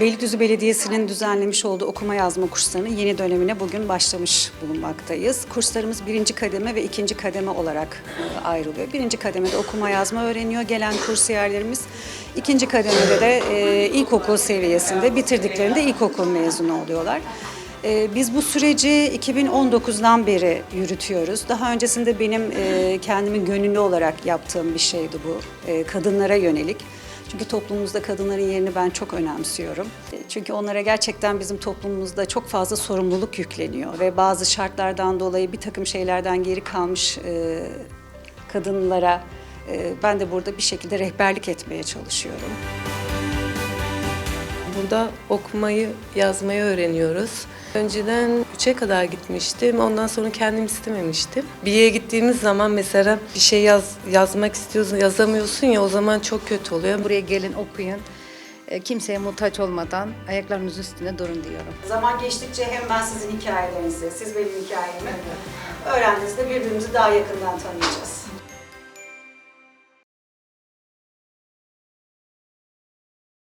Beylikdüzü Belediyesi'nin düzenlemiş olduğu okuma yazma kurslarının yeni dönemine bugün başlamış bulunmaktayız. Kurslarımız birinci kademe ve ikinci kademe olarak e, ayrılıyor. Birinci kademede okuma yazma öğreniyor gelen kursiyerlerimiz. İkinci kademede de e, ilkokul seviyesinde bitirdiklerinde ilkokul mezunu oluyorlar. E, Biz bu süreci 2019'dan beri yürütüyoruz. Daha öncesinde benim e, kendimin gönüllü olarak yaptığım bir şeydi bu. Kadınlara yönelik. Çünkü toplumumuzda kadınların yerini ben çok önemsiyorum. E, Çünkü onlara gerçekten bizim toplumumuzda çok fazla sorumluluk yükleniyor ve bazı şartlardan dolayı bir takım şeylerden geri kalmış e, kadınlara e, ben de burada bir şekilde rehberlik etmeye çalışıyorum. Burada okumayı, yazmayı öğreniyoruz. Önceden 3'e kadar gitmiştim. Ondan sonra kendim istememiştim. Bir yere gittiğimiz zaman mesela bir şey yaz, yazmak istiyorsun, yazamıyorsun ya o zaman çok kötü oluyor. Buraya gelin okuyun. E, Kimseye muhtaç olmadan ayaklarınız üstünde durun diyorum. Zaman geçtikçe hem ben sizin hikayelerinizi, siz benim hikayemi öğrendiğinizde birbirimizi daha yakından tanıyacağız.